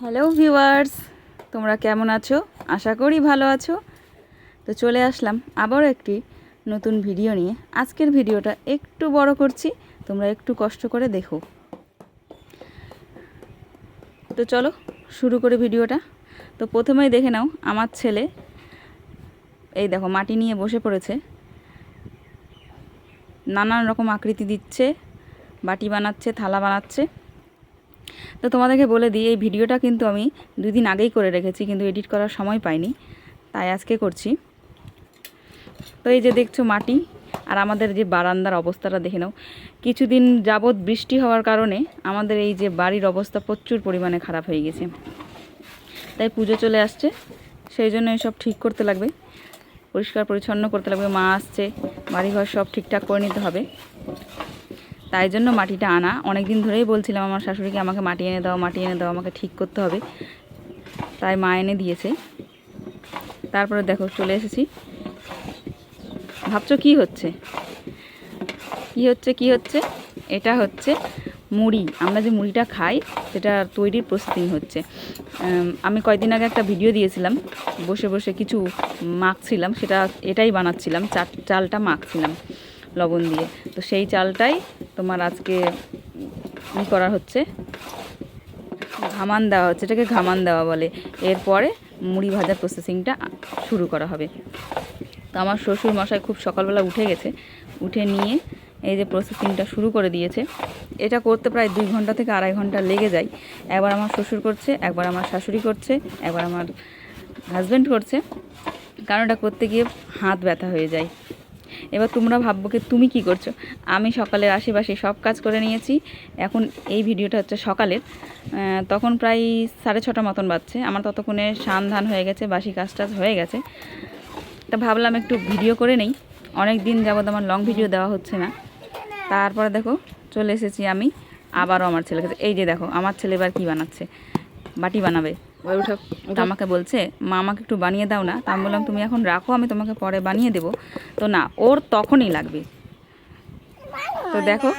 Hello viewers, তোমরা কেমন আছো? আশা করি ভালো আছো। তো চলে আসলাম আবারও একটি নতুন ভিডিও নিয়ে। আজকের ভিডিওটা একটু বড় করছি, তোমরা একটু কষ্ট করে দেখো। তো চলো, শুরু করে ভিডিওটা। তো প্রথমেই দেখে নাও, আমার ছেলে এই দেখো, মাটি নিয়ে বসে পড়েছে। নানান রকম আকৃতি দিচ্ছে, বাটি বানাচ্ছে, থালা বানাচ্ছে। তো তোমাদেরকে বলে দিই, এই ভিডিওটা কিন্তু আমি দুই দিন আগেই করে রেখেছি, কিন্তু এডিট করার সময় পাইনি, তাই আজকে করছি। তো এই যে দেখছ মাটি, আর আমাদের যে বারান্দার অবস্থাটা দেখে নাও। কিছুদিন যাবৎ বৃষ্টি হওয়ার কারণে আমাদের এই যে বাড়ির অবস্থা প্রচুর পরিমাণে খারাপ হয়ে গেছে। তাই পুজো চলে আসছে, সেই জন্য এসব ঠিক করতে লাগবে, পরিষ্কার পরিচ্ছন্ন করতে লাগবে, মা আসছে, বাড়িঘর সব ঠিকঠাক করে নিতে হবে। তাই জন্য মাটিটা আনা। অনেক দিন ধরেই বলছিলাম আমার শাশুড়িকে, আমাকে মাটি এনে দাও, মাটি এনে দাও, আমাকে ঠিক করতে হবে। তাই মা এনে দিয়েছে। তারপরে দেখো, চলে এসেছি। ভাবছ কি হচ্ছে? কি হচ্ছে কি হচ্ছে? এটা হচ্ছে মুড়ি। আমরা যে মুড়িটা খাই, সেটা তৈরির প্রস্তুতি হচ্ছে। আমি কয়েকদিন আগে একটা ভিডিও দিয়েছিলাম। বসে বসে কিছু মাখছিলাম, সেটা এটাই বানাচ্ছিলাম চালটা মাখছিলাম। লবণ দিয়ে। তো সেই চালটাই তোমার আজকে করা হচ্ছে। ঘামান দেওয়া হচ্ছে, এটাকে ঘামান দেওয়া বলে। এরপরে মুড়ি ভাজার প্রসেসিংটা শুরু করা হবে। তো আমার শ্বশুর মশাই খুব সকালবেলা উঠে গেছে। উঠে নিয়ে এই যে প্রসেসিংটা শুরু করে দিয়েছে। এটা করতে প্রায় দুই ঘণ্টা থেকে আড়াই ঘণ্টা লেগে যায়। একবার আমার শ্বশুর করছে, একবার আমার শাশুড়ি করছে, একবার আমার হাজব্যান্ড করছে। কারণ এটা করতে গিয়ে হাত ব্যথা হয়ে যায়। এবার তোমরা ভাববো কি, তুমি কি করছ? আমি সকালের আশেপাশে সব কাজ করে নিয়েছি। এখন এই ভিডিওটা হচ্ছে সকালের। তখন প্রায় সাড়ে ছটা মতন বাজছে। আমার ততক্ষণে সান ধান হয়ে গেছে, বাসি কাজ টাজ হয়ে গেছে। তা ভাবলাম একটু ভিডিও করে নেই। অনেক দিন যাবত আমার লং ভিডিও দেওয়া হচ্ছে না। তারপরে দেখো, চলে এসেছি আমি। আবারও আমার ছেলের কাছে। এই যে দেখো, আমার ছেলে এবার কী বানাচ্ছে? বাটি বানাবে। তো আমাকে বলছে মা আমাকে একটু বানিয়ে দাও না। তা আমি বললাম তুমি এখন রাখো আমি তোমাকে পরে বানিয়ে দেবো। তো না ওর তখনই লাগবে। তো দেখো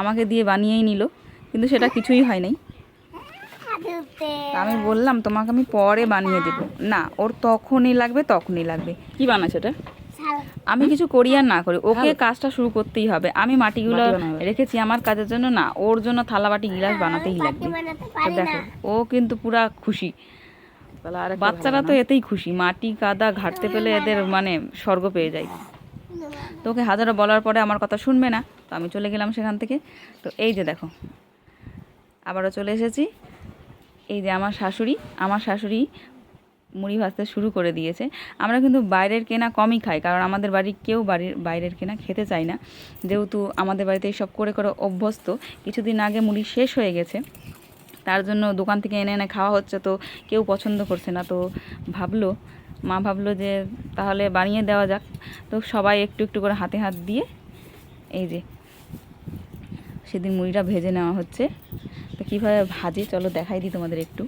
আমাকে দিয়ে বানিয়েই নিল কিন্তু সেটা কিছুই হয় নাই। আমি বললাম তোমাকে আমি পরে বানিয়ে দেবো। না ওর তখনই লাগবে তখনই লাগবে। কি বানাচ্ছে এটা আমি কিছু করি আর না করি। ওকে কাজটা শুরু করতেই হবে। আমি মাটিগুলো রেখেছি আমার কাজের জন্য না ওর জন্য থালা বাটি গিলাস বানাতেই লাগবে। দেখো ও কিন্তু পুরা খুশি। আর বাচ্চারা তো এতেই খুশি মাটি কাদা ঘাটতে পেলে এদের মানে স্বর্গ পেয়ে যায়। তো ওকে হাজারো বলার পরে আমার কথা শুনবে না তো আমি চলে গেলাম সেখান থেকে। তো এই যে দেখো আবারও চলে এসেছি। এই যে আমার শাশুড়ি আমার শাশুড়ি মুড়ি ভাজতে শুরু করে দিয়েছে। আমরা কিন্তু বাইরের কেনা কমই খাই, কারণ আমাদের বাড়ির কেউ বাড়ির, বাইরের কেনা খেতে চায় না। যেহেতু আমাদের বাড়িতে সব করে করে অভ্যস্ত, কিছুদিন আগে মুড়ি শেষ হয়ে গেছে। তার জন্য দোকান থেকে এনে এনে খাওয়া হচ্ছে, তো কেউ পছন্দ করছে না। তো ভাবলো, মা ভাবলো যে তাহলে বানিয়ে দেওয়া যাক। তো সবাই একটু একটু করে হাতে হাত দিয়ে এই যে সেদিন মুড়িটা ভেজে নেওয়া হচ্ছে। তো কীভাবে ভাজে, চলো দেখাই দিই তোমাদের একটু।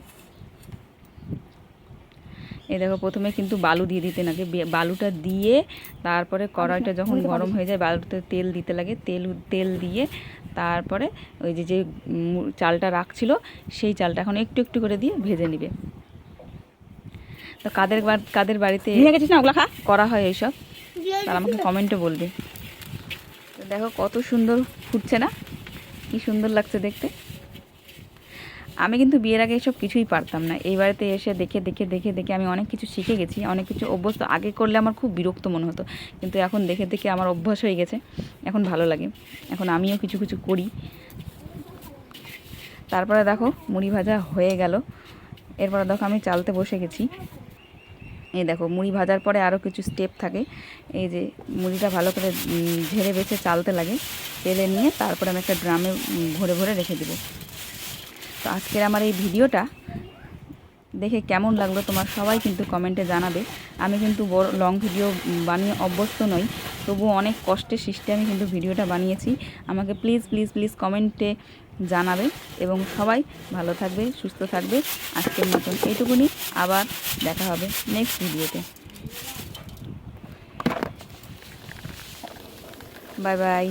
এই দেখো প্রথমে কিন্তু বালু দিয়ে দিতে লাগে। বে- বালুটা দিয়ে তারপরে কড়াইটা যখন গরম হয়ে যায় বালুতে তেল দিতে লাগে। তেল তেল দিয়ে তারপরে ওই যে যে চালটা রাখছিল সেই চালটা এখন একটু একটু করে দিয়ে ভেজে নিবে। তো কাদের কাদের বাড়িতে নিয়ে গেছিস না ওগুলা খা। করা হয় এইসব? তারা আমাকে কমেন্টও বলবে। তো দেখো কত সুন্দর ফুটছে না? কি সুন্দর লাগছে দেখতে। আমি কিন্তু বিয়ের আগে এসব কিছুই পারতাম না। এই বাড়িতে এসে দেখে দেখে দেখে দেখে আমি অনেক কিছু শিখে গেছি। অনেক কিছু অভ্যস্ত আগে করলে আমার খুব বিরক্ত মনে হতো। কিন্তু এখন দেখে দেখে আমার অভ্যাস হয়ে গেছে। এখন ভালো লাগে। এখন আমিও কিছু কিছু করি। তারপরে দেখো, মুড়ি ভাজা হয়ে গেল। এরপরে দেখো, আমি চালতে বসে গেছি। এই দেখো, মুড়ি ভাজার পরে আরও কিছু স্টেপ থাকে। এই যে মুড়িটা ভালো করে ঝেড়ে বেছে চালতে লাগে। তেলে নিয়ে তারপরে আমি একটা ড্রামে ভরে ভরে রেখে দেবো। তো আজকের আমার এই ভিডিওটা দেখে কেমন লাগল তোমার সবাই কিন্তু কমেন্টে জানাবে। আমি কিন্তু বড় লং ভিডিও বানিয়ে অভ্যস্ত নই তবুও অনেক কষ্টের সৃষ্টি আমি কিন্তু ভিডিওটা বানিয়েছি। আমাকে প্লিজ প্লিজ প্লিজ কমেন্টে জানাবে এবং সবাই ভালো থাকবে, সুস্থ থাকবে। আজকের মতন এইটুকুনি, আবার দেখা হবে নেক্সট ভিডিওতে বাই বাই